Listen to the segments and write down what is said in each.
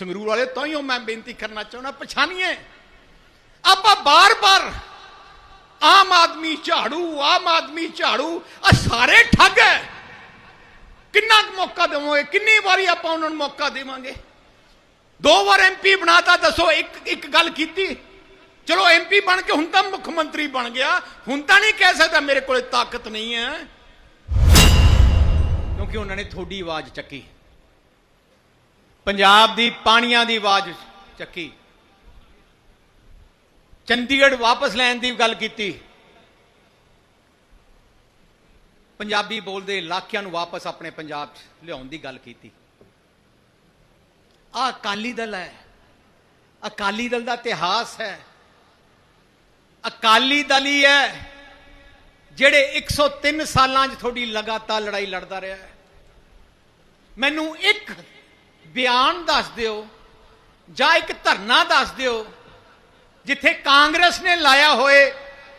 ਸੰਗਰੂਰ ਵਾਲੇ ਤਾਂ ਹੀ ਮੈਂ ਬੇਨਤੀ ਕਰਨਾ ਚਾਹੁੰਦਾ, ਪਛਾਣੀਏ। ਆਪਾਂ ਬਾਰ-ਬਾਰ ਆਮ ਆਦਮੀ ਝਾੜੂ, ਆਮ ਆਦਮੀ ਝਾੜੂ ਆ ਸਾਰੇ ਠੱਗ ਹੈ ਕਿੰਨਾ ਕੁ ਮੌਕਾ ਦੇਵਾਂਗੇ, ਕਿੰਨੀ ਵਾਰੀ ਆਪਾਂ ਉਹਨਾਂ ਨੂੰ ਮੌਕਾ ਦੇਵਾਂਗੇ? ਦੋ ਵਾਰ ਐਮਪੀ ਬਣਾਤਾ, ਦੱਸੋ, ਇੱਕ ਇੱਕ ਗੱਲ ਕੀਤੀ। ਚਲੋ ਐਮਪੀ ਬਣ ਕੇ ਹੁਣ ਤਾਂ ਮੁੱਖ ਮੰਤਰੀ ਬਣ ਗਿਆ। ਹੁਣ ਤਾਂ ਨਹੀਂ ਕਹਿ ਸਕਦਾ ਮੇਰੇ ਕੋਲੇ ਤਾਕਤ ਨਹੀਂ ਹੈ ਕਿਉਂਕਿ ਉਹਨਾਂ ਨੇ ਥੋੜੀ ਆਵਾਜ਼ ਚੱਕੀ। ਪੰਜਾਬ ਦੀ ਪਾਣੀਆਂ ਦੀ ਆਵਾਜ਼ ਚੱਕੀ। ਚੰਡੀਗੜ੍ਹ ਵਾਪਸ ਲੈਣ ਦੀ ਗੱਲ ਕੀਤੀ। ਪੰਜਾਬੀ ਬੋਲਦੇ ਇਲਾਕਿਆਂ ਨੂੰ ਵਾਪਸ ਆਪਣੇ ਪੰਜਾਬ 'ਚ ਲਿਆਉਣ ਦੀ ਗੱਲ ਕੀਤੀ। ਆ ਅਕਾਲੀ ਦਲ ਹੈ। ਅਕਾਲੀ ਦਲ ਦਾ ਇਤਿਹਾਸ ਹੈ। ਅਕਾਲੀ ਦਲ ਹੀ ਹੈ ਜਿਹੜੇ 103 ਸਾਲਾਂ 'ਚ ਤੁਹਾਡੀ ਲਗਾਤਾਰ ਲੜਾਈ ਲੜਦਾ ਰਿਹਾ ਹੈ। ਮੈਨੂੰ ਇੱਕ ਬਿਆਨ ਦੱਸ ਦਿਓ ਜਾਂ ਇੱਕ ਧਰਨਾ ਦੱਸ ਦਿਓ ਜਿੱਥੇ ਕਾਂਗਰਸ ਨੇ ਲਾਇਆ ਹੋਏ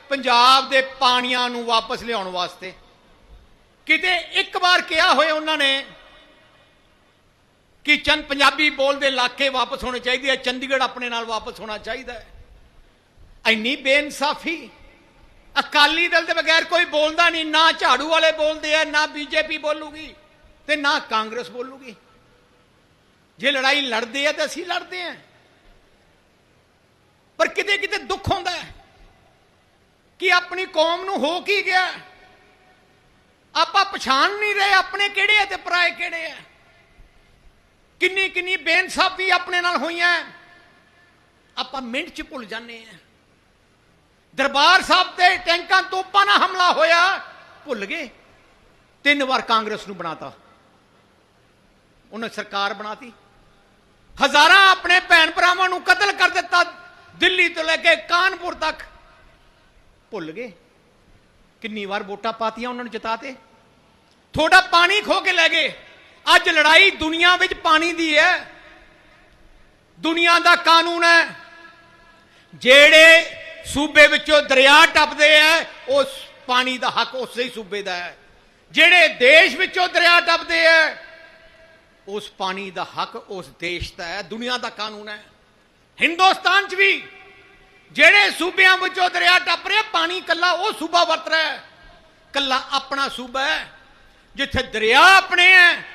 ਪੰਜਾਬ ਦੇ ਪਾਣੀਆਂ ਨੂੰ ਵਾਪਸ ਲਿਆਉਣ ਵਾਸਤੇ। ਕਿਤੇ ਇੱਕ ਵਾਰ ਕਿਹਾ ਹੋਇਆ ਉਹਨਾਂ ਨੇ ਕਿ ਚੰਦ ਪੰਜਾਬੀ ਬੋਲਦੇ ਇਲਾਕੇ ਵਾਪਸ ਹੋਣੇ ਚਾਹੀਦੇ ਆ, ਚੰਡੀਗੜ੍ਹ ਆਪਣੇ ਨਾਲ ਵਾਪਸ ਹੋਣਾ ਚਾਹੀਦਾ ਹੈ। ਇੰਨੀ ਬੇਇਨਸਾਫੀ, ਅਕਾਲੀ ਦਲ ਦੇ ਬਗੈਰ ਕੋਈ ਬੋਲਦਾ ਨਹੀਂ, ਨਾ ਝਾੜੂ ਵਾਲੇ ਬੋਲਦੇ ਆ, ਨਾ ਬੀਜੇਪੀ ਬੋਲੂਗੀ ਤੇ ਨਾ ਕਾਂਗਰਸ ਬੋਲੂਗੀ। ਜੇ ਲੜਾਈ ਲੜਦੇ ਆ ਤੇ ਅਸੀਂ ਲੜਦੇ ਆ। ਪਰ ਕਿਤੇ ਕਿਤੇ ਦੁੱਖ ਹੁੰਦਾ ਹੈ ਕਿ ਆਪਣੀ ਕੌਮ ਨੂੰ ਹੋ ਕੀ ਗਿਆ? ਆਪਾਂ ਪਛਾਣ ਨਹੀਂ ਰਹੇ ਆਪਣੇ ਕਿਹੜੇ ਆ ਤੇ ਪਰਾਏ ਕਿਹੜੇ ਆ। ਕਿੰਨੀ ਕਿੰਨੀ ਬੇਇਨਸਾਫੀ ਆਪਣੇ ਨਾਲ ਹੋਈਆਂ ਆਪਾਂ ਮਿੰਟ ਚ ਭੁੱਲ ਜਾਂਦੇ ਆ। ਦਰਬਾਰ ਸਾਹਿਬ ਤੇ ਟੈਂਕਾਂ ਤੋਪਾਂ ਨਾਲ ਹਮਲਾ ਹੋਇਆ, ਭੁੱਲ ਗਏ। ਤਿੰਨ ਵਾਰ ਕਾਂਗਰਸ ਨੂੰ ਬਣਾਤਾ। ਉਹਨੇ ਸਰਕਾਰ ਬਣਾਤੀ। ਹਜ਼ਾਰਾਂ ਆਪਣੇ ਭੈਣ ਭਰਾਵਾਂ ਨੂੰ ਕਤਲ ਕਰ ਦਿੱਤਾ, ਦਿੱਲੀ ਤੋਂ ਲੈ ਕੇ ਕਾਨਪੁਰ ਤੱਕ। ਭੁੱਲ ਗਏ? ਕਿੰਨੀ ਵਾਰ ਵੋਟਾਂ ਪਾਤੀਆਂ ਉਹਨਾਂ ਨੂੰ ਜਿਤਾਤੇ? ਥੋੜਾ ਪਾਣੀ ਖੋ ਕੇ ਲੈ ਗਏ। ਅੱਜ ਲੜਾਈ ਦੁਨੀਆ ਵਿੱਚ ਪਾਣੀ ਦੀ ਹੈ। ਦੁਨੀਆ ਦਾ ਕਾਨੂੰਨ ਹੈ। ਜਿਹੜੇ ਸੂਬੇ ਵਿੱਚੋਂ ਦਰਿਆ ਟੱਪਦੇ ਆ ਉਸ ਪਾਣੀ ਦਾ ਹੱਕ ਉਸੇ ਹੀ ਸੂਬੇ ਦਾ ਹੈ। ਜਿਹੜੇ ਦੇਸ਼ ਵਿੱਚੋਂ ਦਰਿਆ ਟੱਪਦੇ ਆ ਉਸ ਪਾਣੀ ਦਾ ਹੱਕ ਉਸ ਦੇਸ਼ ਦਾ ਹੈ, ਦੁਨੀਆ ਦਾ ਕਾਨੂੰਨ ਹੈ। ਹਿੰਦੁਸਤਾਨ 'ਚ ਵੀ ਜਿਹੜੇ ਸੂਬਿਆਂ ਵਿੱਚੋਂ ਦਰਿਆ ਟੱਪ ਰਿਹਾ, ਪਾਣੀ ਕੱਲਾ ਉਹ ਸੂਬਾ ਵਰਤ ਰਿਹਾ ਹੈ। ਕੱਲਾ ਆਪਣਾ ਸੂਬਾ ਹੈ, ਜਿੱਥੇ ਦਰਿਆ ਆਪਣੇ ਹੈ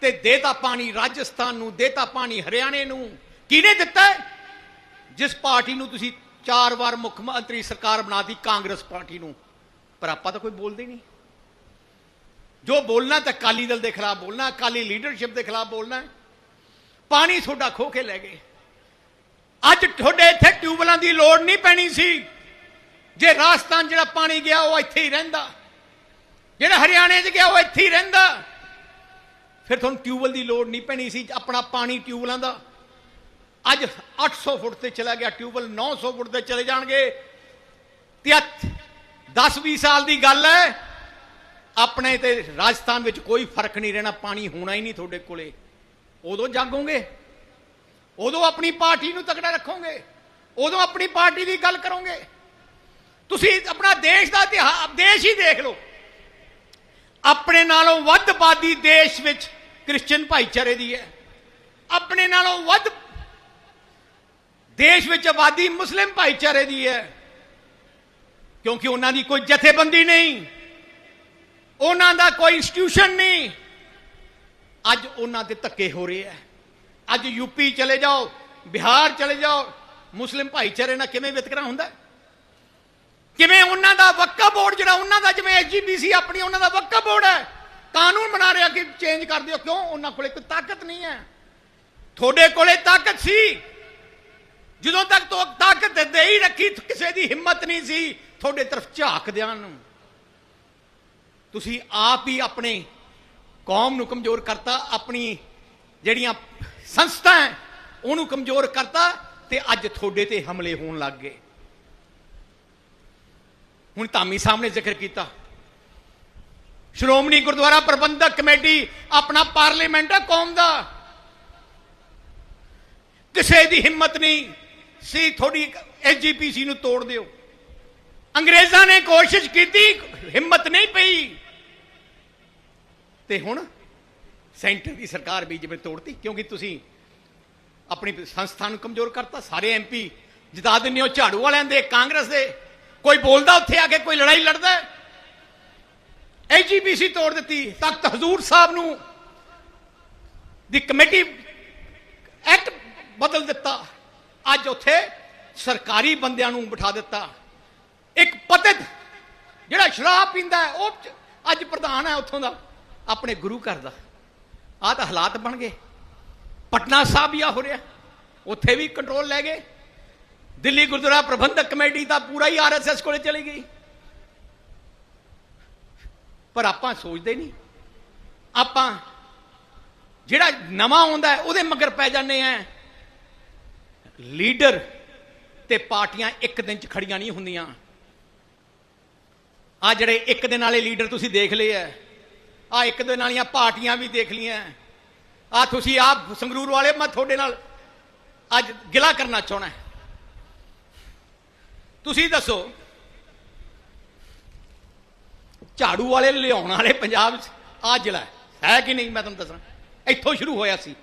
ਤੇ ਦੇਤਾ ਪਾਣੀ ਰਾਜਸਥਾਨ ਨੂੰ ਦੇਤਾ ਪਾਣੀ ਹਰਿਆਣੇ ਨੂੰ। ਕਿਹਨੇ ਦਿੱਤਾ ਜਿਸ ਪਾਰਟੀ ਨੂੰ ਤੁਸੀਂ ਚਾਰ ਵਾਰ ਮੁੱਖ ਮੰਤਰੀ ਸਰਕਾਰ ਬਣਾਤੀ ਕਾਂਗਰਸ ਪਾਰਟੀ ਨੂੰ। ਪਰ ਆਪਾਂ ਤਾਂ ਕੋਈ ਬੋਲਦੇ ਨਹੀਂ। ਜੋ ਬੋਲਣਾ ਤਾਂ ਅਕਾਲੀ ਦਲ ਦੇ ਖਿਲਾਫ ਬੋਲਣਾ, ਅਕਾਲੀ ਲੀਡਰਸ਼ਿਪ ਦੇ ਖਿਲਾਫ ਬੋਲਣਾ ਪਾਣੀ ਤੁਹਾਡਾ ਖੋ ਕੇ ਲੈ ਗਏ। ਅੱਜ ਤੁਹਾਡੇ ਇੱਥੇ ਟਿਊਬਲਾਂ ਦੀ ਲੋੜ ਨਹੀਂ ਪੈਣੀ ਸੀ। ਜੇ ਰਾਜਸਥਾਨ ਜਿਹੜਾ ਪਾਣੀ ਗਿਆ, ਉਹ ਇੱਥੇ ਹੀ ਰਹਿੰਦਾ। ਜਿਹੜਾ ਹਰਿਆਣੇ 'ਚ ਗਿਆ, ਉਹ ਇੱਥੇ ਹੀ ਰਹਿੰਦਾ। ਫਿਰ ਤੁਹਾਨੂੰ ਟਿਊਬਲ ਦੀ ਲੋੜ ਨਹੀਂ ਪੈਣੀ ਸੀ, ਆਪਣਾ ਪਾਣੀ ਟਿਊਬਲਾਂ ਦਾ। ਅੱਜ 800 ਫੁੱਟ ਤੇ ਚਲਾ ਗਿਆ ਟਿਊਬਲ 900 ਫੁੱਟ ਤੇ ਚਲੇ ਜਾਣਗੇ। ਤੇ 10 20 ਸਾਲ ਦੀ ਗੱਲ ਹੈ ਆਪਣੇ ਤੇ ਰਾਜਸਥਾਨ ਵਿੱਚ ਕੋਈ ਫ਼ਰਕ ਨਹੀਂ ਰਹਿਣਾ, ਪਾਣੀ ਹੋਣਾ ਹੀ ਨਹੀਂ ਤੁਹਾਡੇ ਕੋਲੇ। ਉਦੋਂ ਜਾਗੋਗੇ। ਉਦੋਂ ਆਪਣੀ ਪਾਰਟੀ ਨੂੰ ਤਕੜਾ ਰੱਖੋਗੇ। ਉਦੋਂ ਆਪਣੀ ਪਾਰਟੀ ਦੀ ਗੱਲ ਕਰੋਗੇ। ਤੁਸੀਂ ਆਪਣਾ ਦੇਸ਼ ਦਾ ਇਤਿਹਾਸ ਦੇਸ਼ ਹੀ ਦੇਖ ਲਓ। ਆਪਣੇ ਨਾਲੋਂ ਵੱਧ ਆਬਾਦੀ ਦੇਸ਼ ਵਿੱਚ ਕ੍ਰਿਸਚੀਅਨ ਭਾਈਚਾਰੇ ਦੀ ਹੈ। ਆਪਣੇ ਨਾਲੋਂ ਵੱਧ ਦੇਸ਼ ਵਿੱਚ ਆਬਾਦੀ ਮੁਸਲਿਮ ਭਾਈਚਾਰੇ ਦੀ ਹੈ। ਕਿਉਂਕਿ ਉਹਨਾਂ ਦੀ ਕੋਈ ਜਥੇਬੰਦੀ ਨਹੀਂ। ਉਹਨਾਂ ਦਾ ਕੋਈ ਇੰਸਟੀਟਿਊਸ਼ਨ ਨਹੀਂ। ਅੱਜ ਉਹਨਾਂ ਦੇ ਧੱਕੇ ਹੋ ਰਹੇ ਆ। ਅੱਜ ਯੂਪੀ ਚਲੇ ਜਾਓ, ਬਿਹਾਰ ਚਲੇ ਜਾਓ, ਮੁਸਲਿਮ ਭਾਈਚਾਰੇ ਨਾਲ ਕਿਵੇਂ ਵਿਤਕਰਾ ਹੁੰਦਾ? ਕਿਵੇਂ ਉਹਨਾਂ ਦਾ ਵਕਫ ਬੋਰਡ ਜਿਹੜਾ ਉਹਨਾਂ ਦਾ, ਜਿਵੇਂ ਐਸਜੀਪੀਸੀ ਆਪਣੀ ਉਹਨਾਂ ਦਾ ਵਕਫ ਬੋਰਡ ਹੈ, ਕਾਨੂੰਨ ਬਣਾ ਰਿਹਾ ਕਿ ਚੇਂਜ ਕਰ ਦਿਓ, ਕਿਉਂ? ਉਹਨਾਂ ਕੋਲੇ ਕੋਈ ਤਾਕਤ ਨਹੀਂ ਹੈ। ਤੁਹਾਡੇ ਕੋਲੇ ਤਾਕਤ ਸੀ। ਜਦੋਂ ਤੱਕ ਤੋ ਤਾਕਤ ਦੇ ਹੀ ਰੱਖੀ, ਕਿਸੇ ਦੀ ਹਿੰਮਤ ਨਹੀਂ ਸੀ, ਤੁਹਾਡੇ ਤਰਫ ਝਾਕਦਿਆਂ ਨੂੰ। ਤੁਸੀਂ ਆਪ ਹੀ ਆਪਣੇ ਕੌਮ ਨੂੰ ਕਮਜ਼ੋਰ ਕਰਤਾ, ਆਪਣੀ ਜਿਹੜੀਆਂ ਸੰਸਥਾ ਉਹਨੂੰ ਕਮਜ਼ੋਰ ਕਰਤਾ ਤੇ ਅੱਜ ਤੁਹਾਡੇ ਤੇ ਹਮਲੇ ਹੋਣ ਲੱਗ ਗਏ। ਹੁਣ ਧਾਮੀ ਸਾਹਿਬ ਨੇ ਜ਼ਿਕਰ ਕੀਤਾ। ਸ਼੍ਰੋਮਣੀ ਗੁਰਦੁਆਰਾ ਪ੍ਰਬੰਧਕ ਕਮੇਟੀ ਆਪਣਾ ਪਾਰਲੀਮੈਂਟ ਹੈ ਕੌਮ ਦਾ। ਕਿਸੇ ਦੀ ਹਿੰਮਤ ਨਹੀਂ ਸੀ ਥੋੜੀ ਐਸਜੀਪੀਸੀ ਨੂੰ ਤੋੜ ਦਿਓ। ਅੰਗਰੇਜ਼ਾਂ ਨੇ ਕੋਸ਼ਿਸ਼ ਕੀਤੀ, ਹਿੰਮਤ ਨਹੀਂ ਪਈ। ਤੇ ਹੁਣ ਸੈਂਟਰ ਦੀ ਸਰਕਾਰ ਵੀ ਜਿਵੇਂ ਤੋੜਤੀ, ਕਿਉਂਕਿ ਤੁਸੀਂ ਆਪਣੀ ਸੰਸਥਾ ਨੂੰ ਕਮਜ਼ੋਰ ਕਰਤਾ, ਸਾਰੇ ਐਮਪੀ ਜਿਤਾ ਦਿੰਦੇ ਹੋ, ਝਾੜੂ ਵਾਲਿਆਂ ਦੇ, ਕਾਂਗਰਸ ਦੇ। ਕੋਈ ਬੋਲਦਾ ਉੱਥੇ ਆ ਕੇ, ਕੋਈ ਲੜਾਈ ਲੜਦਾ ਐਜੀਪੀਸੀ ਤੋੜ ਦਿੱਤੀ ਤਖਤ ਹਜ਼ੂਰ ਸਾਹਿਬ ਨੂੰ ਦੀ ਕਮੇਟੀ ਐਕਟ ਬਦਲ ਦਿੱਤਾ। ਅੱਜ ਉੱਥੇ ਸਰਕਾਰੀ ਬੰਦਿਆਂ ਨੂੰ ਬਿਠਾ ਦਿੱਤਾ। ਇੱਕ ਪਤਿਤ ਜਿਹੜਾ ਸ਼ਰਾਬ ਪੀਂਦਾ ਹੈ, ਉਹ ਅੱਜ ਪ੍ਰਧਾਨ ਹੈ ਉੱਥੋਂ ਦਾ, ਆਪਣੇ ਗੁਰੂ ਘਰ ਦਾ। ਆਹ ਤਾਂ ਹਾਲਾਤ ਬਣ ਗਏ। ਪਟਨਾ ਸਾਹਿਬ ਵੀ ਆ ਹੋ ਰਿਹਾ। ਉੱਥੇ ਵੀ ਕੰਟਰੋਲ ਲੈ ਗਏ। ਦਿੱਲੀ ਗੁਰਦੁਆਰਾ ਪ੍ਰਬੰਧਕ ਕਮੇਟੀ ਤਾਂ ਪੂਰਾ ਹੀ ਆਰਐਸਐਸ ਕੋਲੇ ਚਲੀ ਗਈ। ਪਰ ਆਪਾਂ ਸੋਚਦੇ ਨਹੀਂ। ਆਪਾਂ ਜਿਹੜਾ ਨਵਾਂ ਆਉਂਦਾ ਹੈ, ਉਹਦੇ ਮਗਰ ਪੈ ਜਾਂਦੇ ਆ ਲੀਡਰ ਤੇ ਪਾਰਟੀਆਂ ਇੱਕ ਦਿਨ ਚ ਖੜੀਆਂ ਨਹੀਂ ਹੁੰਦੀਆਂ। ਆ ਜਿਹੜੇ ਇੱਕ ਦਿਨ ਵਾਲੇ ਲੀਡਰ ਤੁਸੀਂ ਦੇਖ ਲਏ ਆ ਆ ਇੱਕ ਦਿਨ ਵਾਲੀਆਂ ਪਾਰਟੀਆਂ ਵੀ ਦੇਖ ਲਈਆਂ ਆ ਤੁਸੀਂ ਆਪ ਸੰਗਰੂਰ ਵਾਲੇ ਮੈਂ ਤੁਹਾਡੇ ਨਾਲ ਅੱਜ ਗਿਲਾ ਕਰਨਾ ਚਾਹਣਾ ਤੁਸੀਂ ਦੱਸੋ, ਝਾੜੂ ਵਾਲੇ ਲਿਆਉਣ ਵਾਲੇ ਪੰਜਾਬ 'ਚ ਆ ਜ਼ਿਲ੍ਹਾ ਹੈ ਕਿ ਨਹੀਂ ਮੈਂ ਤੁਹਾਨੂੰ ਦੱਸਾਂ? ਇੱਥੋਂ ਸ਼ੁਰੂ ਹੋਇਆ ਸੀ।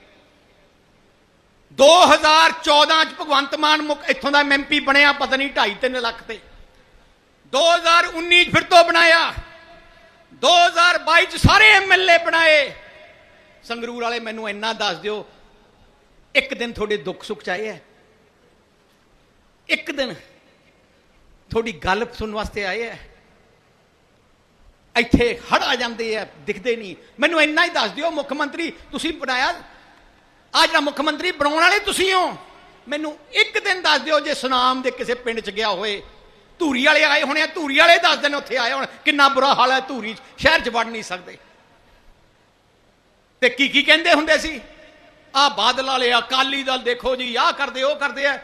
2014 ਚ ਭਗਵੰਤ ਮਾਨ ਮੁੱਖ, ਇੱਥੋਂ ਦਾ ਐਮਪੀ ਬਣਿਆ ਪਤਾ ਨਹੀਂ 2.5 3 ਲੱਖ ਤੇ। 2019 ਚ ਫਿਰ ਤੋਂ ਬਣਾਇਆ। 2022 ਚ ਸਾਰੇ ਐਮਐਲਏ ਬਣਾਏ। ਸੰਗਰੂਰ ਵਾਲੇ ਮੈਨੂੰ ਇੰਨਾ ਦੱਸ ਦਿਓ, ਇੱਕ ਦਿਨ ਤੁਹਾਡੇ ਦੁੱਖ ਸੁੱਖ 'ਚ ਆਏ ਹੈ ਇੱਕ ਦਿਨ ਤੁਹਾਡੀ ਗੱਲ ਸੁਣਨ ਵਾਸਤੇ ਆਏ ਹੈ ਇੱਥੇ ਹੜ ਆ ਜਾਂਦੇ ਆ, ਦਿਖਦੇ ਨਹੀਂ। ਮੈਨੂੰ ਇੰਨਾ ਹੀ ਦੱਸ ਦਿਓ, ਮੁੱਖ ਮੰਤਰੀ ਤੁਸੀਂ ਬਣਾਇਆ? ਆ ਜਿਹੜਾ ਮੁੱਖ ਮੰਤਰੀ ਬਣਾਉਣ ਵਾਲੇ ਤੁਸੀਂ ਹੋ। ਮੈਨੂੰ ਇੱਕ ਦਿਨ ਦੱਸ ਦਿਓ, ਜੇ ਸੁਨਾਮ ਦੇ ਕਿਸੇ ਪਿੰਡ 'ਚ ਗਿਆ ਹੋਏ ਧੂਰੀ ਵਾਲੇ ਆਏ ਹੋਣੇ ਆ, ਧੂਰੀ ਵਾਲੇ ਦੱਸ ਦਿਨ ਉੱਥੇ ਆਏ ਹੋਣ ਕਿੰਨਾ ਬੁਰਾ ਹਾਲ ਹੈ, ਧੂਰੀ 'ਚ, ਸ਼ਹਿਰ 'ਚ ਵੜ ਨਹੀਂ ਸਕਦੇ। ਤੇ ਕੀ ਕੀ ਕਹਿੰਦੇ ਹੁੰਦੇ ਸੀ? ਆ ਬਾਦਲ ਵਾਲੇ ਅਕਾਲੀ ਦਲ, ਦੇਖੋ ਜੀ, ਆਹ ਕਰਦੇ, ਉਹ ਕਰਦੇ ਆ।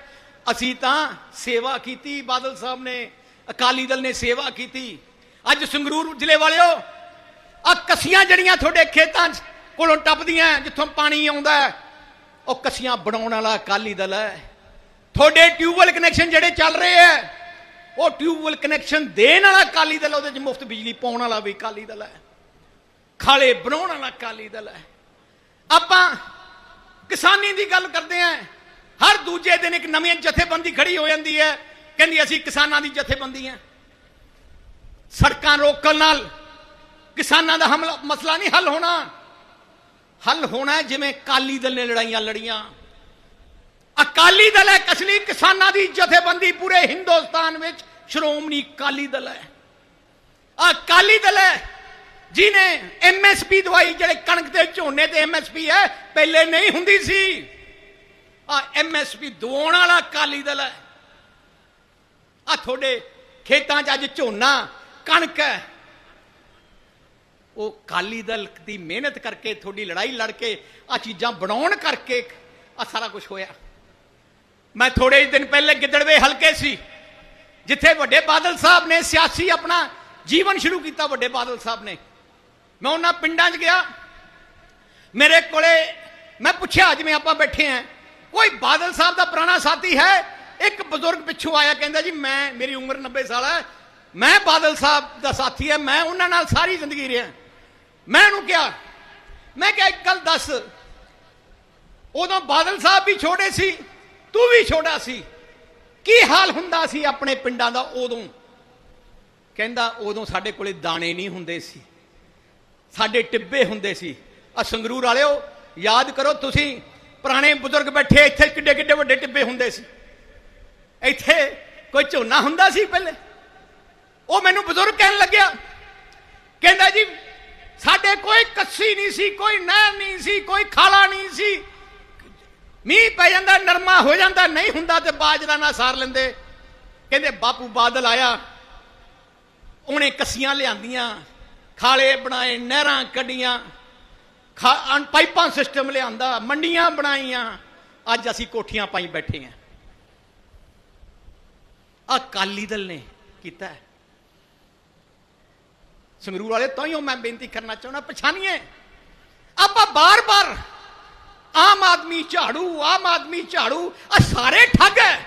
ਅਸੀਂ ਤਾਂ ਸੇਵਾ ਕੀਤੀ, ਬਾਦਲ ਸਾਹਿਬ ਨੇ, ਅਕਾਲੀ ਦਲ ਨੇ ਸੇਵਾ ਕੀਤੀ। ਅੱਜ ਸੰਗਰੂਰ ਜ਼ਿਲ੍ਹੇ ਵਾਲਿਓ ਆ ਕਸੀਆਂ ਜੜੀਆਂ ਤੁਹਾਡੇ ਖੇਤਾਂ 'ਚ ਕੋਲੋਂ ਟੱਪਦੀਆਂ, ਜਿੱਥੋਂ ਪਾਣੀ ਆਉਂਦਾ ਉਹ ਕਸੀਆਂ ਬਣਾਉਣ ਵਾਲਾ ਅਕਾਲੀ ਦਲ ਹੈ। ਤੁਹਾਡੇ ਟਿਊਬਵੈਲ ਕਨੈਕਸ਼ਨ ਜਿਹੜੇ ਚੱਲ ਰਹੇ ਆ ਉਹ ਟਿਊਬਵੈਲ ਕਨੈਕਸ਼ਨ ਦੇਣ ਵਾਲਾ ਅਕਾਲੀ ਦਲ ਉਹਦੇ 'ਚ ਮੁਫਤ ਬਿਜਲੀ ਪਾਉਣ ਵਾਲਾ ਵੀ ਅਕਾਲੀ ਦਲ ਹੈ ਖਾਲੇ ਬਣਾਉਣ ਵਾਲਾ ਅਕਾਲੀ ਦਲ ਹੈ ਆਪਾਂ ਕਿਸਾਨੀ ਦੀ ਗੱਲ ਕਰਦੇ ਆਂ। ਹਰ ਦੂਜੇ ਦਿਨ ਇੱਕ ਨਵੀਂ ਜਥੇਬੰਦੀ ਖੜੀ ਹੋ ਜਾਂਦੀ ਹੈ। ਕਹਿੰਦੀ ਅਸੀਂ ਕਿਸਾਨਾਂ ਦੀ ਜਥੇਬੰਦੀ ਹਾਂ ਸੜਕਾਂ ਰੋਕਣ ਨਾਲ ਕਿਸਾਨਾਂ ਦਾ ਹਮਲਾ ਮਸਲਾ ਨਹੀਂ ਹੱਲ ਹੋਣਾ। ਹੱਲ ਹੋਣਾ ਜਿਵੇਂ ਕਾਲੀ ਦਲ ਨੇ ਲੜਾਈਆਂ ਲੜੀਆਂ। ਅਕਾਲੀ ਦਲ ਹੈ ਅਸਲੀ ਕਿਸਾਨਾਂ ਦੀ ਜਥੇਬੰਦੀ ਪੂਰੇ ਹਿੰਦੁਸਤਾਨ ਵਿੱਚ। ਸ਼੍ਰੋਮਣੀ ਅਕਾਲੀ ਦਲ ਹੈ। ਆ ਅਕਾਲੀ ਦਲ ਹੈ ਜਿਨੇ ਐਮਐਸਪੀ ਦਵਾਈ ਜਿਹੜੇ ਕਣਕ ਤੇ ਝੋਨੇ ਤੇ ਐਮਐਸਪੀ ਹੈ, ਪਹਿਲੇ ਨਹੀਂ ਹੁੰਦੀ ਸੀ। ਆ ਐਮਐਸਪੀ ਦਵਾਉਣ ਵਾਲਾ ਅਕਾਲੀ ਦਲ ਹੈ। ਆ ਤੁਹਾਡੇ ਖੇਤਾਂ 'ਚ ਅੱਜ ਝੋਨਾ, ਕਣਕ ਹੈ। ਉਹ ਕਾਲੀ ਦਲ ਦੀ ਮਿਹਨਤ ਕਰਕੇ ਤੁਹਾਡੀ ਲੜਾਈ ਲੜ ਕੇ ਆ ਚੀਜ਼ਾਂ ਬਣਾਉਣ ਕਰਕੇ ਆ ਸਾਰਾ ਕੁਝ ਹੋਇਆ। ਮੈਂ ਥੋੜੇ ਦਿਨ ਪਹਿਲੇ ਗਿੱਦੜਵੇ ਹਲਕੇ ਸੀ। ਜਿੱਥੇ ਵੱਡੇ ਬਾਦਲ ਸਾਹਿਬ ਨੇ ਸਿਆਸੀ ਆਪਣਾ ਜੀਵਨ ਸ਼ੁਰੂ ਕੀਤਾ, ਵੱਡੇ ਬਾਦਲ ਸਾਹਿਬ ਨੇ। ਮੈਂ ਉਹਨਾਂ ਪਿੰਡਾਂ 'ਚ ਗਿਆ। ਮੇਰੇ ਕੋਲੇ ਮੈਂ ਪੁੱਛਿਆ, ਜਿਵੇਂ ਆਪਾਂ ਬੈਠੇ ਆਂ ਕੋਈ ਬਾਦਲ ਸਾਹਿਬ ਦਾ ਪੁਰਾਣਾ ਸਾਥੀ ਹੈ? ਇੱਕ ਬਜ਼ੁਰਗ ਪਿੱਛੋਂ ਆਇਆ, ਕਹਿੰਦਾ, ਜੀ, ਮੈਂ, ਮੇਰੀ ਉਮਰ 90 ਸਾਲ ਹੈ ਮੈਂ ਬਾਦਲ ਸਾਹਿਬ ਦਾ ਸਾਥੀ ਹੈ ਮੈਂ ਉਹਨਾਂ ਨਾਲ ਸਾਰੀ ਜ਼ਿੰਦਗੀ ਰਿਹਾ। ਮੈਂ ਉਹਨੂੰ ਕਿਹਾ, ਮੈਂ ਕਿਹਾ, ਇੱਕ ਗੱਲ ਦੱਸ। ਉਦੋਂ ਬਾਦਲ ਸਾਹਿਬ ਵੀ ਛੋਟੇ ਸੀ, ਤੂੰ ਵੀ ਛੋਟਾ ਸੀ। ਕੀ ਹਾਲ ਹੁੰਦਾ ਸੀ ਆਪਣੇ ਪਿੰਡਾਂ ਦਾ ਉਦੋਂ? ਕਹਿੰਦਾ, ਉਦੋਂ ਸਾਡੇ ਕੋਲੇ ਦਾਣੇ ਨਹੀਂ ਹੁੰਦੇ ਸੀ। ਸਾਡੇ ਟਿੱਬੇ ਹੁੰਦੇ ਸੀ। ਆ ਸੰਗਰੂਰ ਵਾਲਿਓ, ਯਾਦ ਕਰੋ ਤੁਸੀਂ, ਪੁਰਾਣੇ ਬਜ਼ੁਰਗ ਬੈਠੇ, ਇੱਥੇ ਕਿੱਡੇ ਕਿੱਡੇ ਵੱਡੇ ਟਿੱਬੇ ਹੁੰਦੇ ਸੀ। ਇੱਥੇ ਕੋਈ ਝੋਨਾ ਹੁੰਦਾ ਸੀ ਪਹਿਲੇ? ਉਹ ਮੈਨੂੰ ਬਜ਼ੁਰਗ ਕਹਿਣ ਲੱਗਿਆ, ਕਹਿੰਦਾ ਜੀ, ਸਾਡੇ ਕੋਈ ਕੱਸੀ ਨਹੀਂ ਸੀ, ਕੋਈ ਨਹਿਰ ਨਹੀਂ ਸੀ, ਕੋਈ ਖਾਲਾ ਨਹੀਂ ਸੀ। ਮੀਂਹ ਪੈ ਜਾਂਦਾ, ਨਰਮਾ ਹੋ ਜਾਂਦਾ, ਨਹੀਂ ਹੁੰਦਾ ਤੇ ਬਾਜਰਾ ਨਾ ਸਾਰ ਲੈਂਦੇ। ਕਹਿੰਦੇ, ਬਾਪੂ ਬਾਦਲ ਆਇਆ, ਉਹਨੇ ਕੱਸੀਆਂ ਲਿਆਂਦੀਆਂ, ਖਾਲੇ ਬਣਾਏ, ਨਹਿਰਾਂ ਕੱਢੀਆਂ ਪਾਈਪਾਂ ਸਿਸਟਮ ਲਿਆਂਦਾ, ਮੰਡੀਆਂ ਬਣਾਈਆਂ, ਅੱਜ ਅਸੀਂ ਕੋਠੀਆਂ ਪਾਈ ਬੈਠੇ ਆਂ। ਅਕਾਲੀ ਦਲ ਨੇ ਕੀਤਾ ਸੰਗਰੂਰ ਵਾਲੇ ਤੋਂ ਹੀ ਮੈਂ ਬੇਨਤੀ ਕਰਨਾ ਚਾਹੁੰਦਾ, ਪਛਾਣੀਏ। ਆਪਾਂ ਬਾਰ-ਬਾਰ ਆਮ ਆਦਮੀ ਝਾੜੂ ਆਮ ਆਦਮੀ ਝਾੜੂ ਆ ਸਾਰੇ ਠੱਗ ਹੈ।